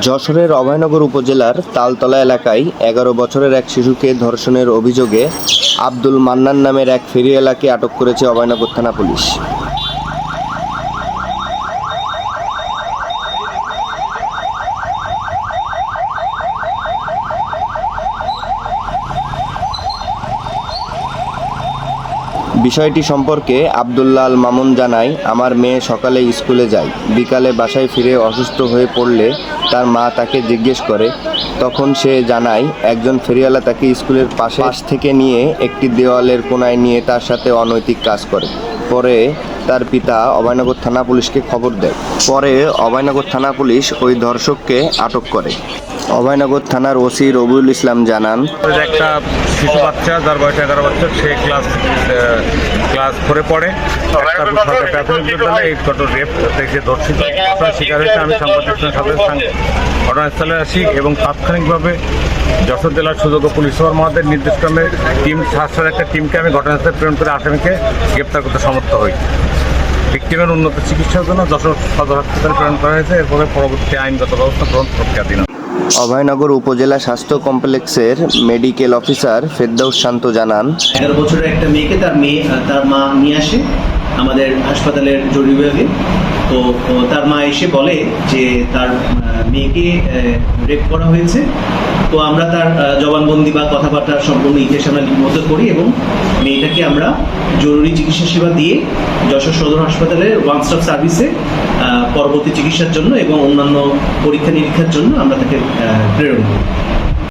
যশোরের অভয়নগর উপজেলার তালতলা এলাকায় এগারো বছরের এক শিশুকে ধর্ষণের অভিযোগে আব্দুল মান্নান নামের এক ফেরিওয়ালাকে আটক করেছে অভয়নগর থানা পুলিশ। বিষয়টি সম্পর্কে আবদুল্লাল মামুন জানায়, আমার মেয়ে সকালে স্কুলে যায়, বিকালে বাসায় ফিরে অসুস্থ হয়ে পড়লে তার মা তাকে জিজ্ঞেস করে। তখন সে জানায়, একজন ফেরিওয়ালা তাকে স্কুলের পাশে পাশ থেকে নিয়ে একটি দেওয়ালের কোনায় নিয়ে তার সাথে অনৈতিক কাজ করে। পরে তার পিতা অভয়নগর থানা পুলিশকে খবর দেয়। পরে অভয়নগর থানা পুলিশ ওই ধর্ষককে আটক করে। অভয়নগর থানার ওসি রবিউল ইসলাম জানান একটা শিশু বাচ্চা যার বয়স এগারো বছর সে ক্লাস ক্লাস ফোরে পড়ে। এই রেপ থেকে ধর্ষিত। শিকার হয়েছে আমি সাংবাদিকদের সাথে ঘটনাস্থলে আসি এবং তাৎক্ষণিকভাবে যশোর জেলার সুযোগ্য পুলিশ সুপার মহাদের নির্দেশক্রমে টিম সাতশোর একটা টিমকে আমি ঘটনাস্থলে প্রেরণ করে আসামিকে গ্রেপ্তার করতে সমর্থ হই। ভিক্টিমের উন্নত চিকিৎসার জন্য যশোর সদর হাসপাতালে প্রেরণ করা হয়েছে। এরপরে পরবর্তী আইনগত ব্যবস্থা গ্রহণ প্রক্রিয়াধীন। অভয়নগর উপজেলা স্বাস্থ্য কমপ্লেক্সের মেডিকেল অফিসার ফেরদৌস শান্ত জানান এগারো বছরের একটা মেয়েকে তার মেয়ে তার মা নিয়ে আসে আমাদের হাসপাতালের জরুরি বিভাগে। তো তার মা এসে বলে যে তার মেয়েকে রেপ করা হয়েছে। তো আমরা তার জবানবন্দি বা কথাবার্তা সম্পূর্ণ ইতিহাস আমরা লিপিবদ্ধ করি এবং মেয়েটাকে আমরা জরুরি চিকিৎসা সেবা দিয়ে যশোর সদর হাসপাতালে ওয়ান স্টপ সার্ভিসে পরবর্তী চিকিৎসার জন্য এবং অন্যান্য পরীক্ষা নিরীক্ষার জন্য আমরা তাকে প্রেরণ করি।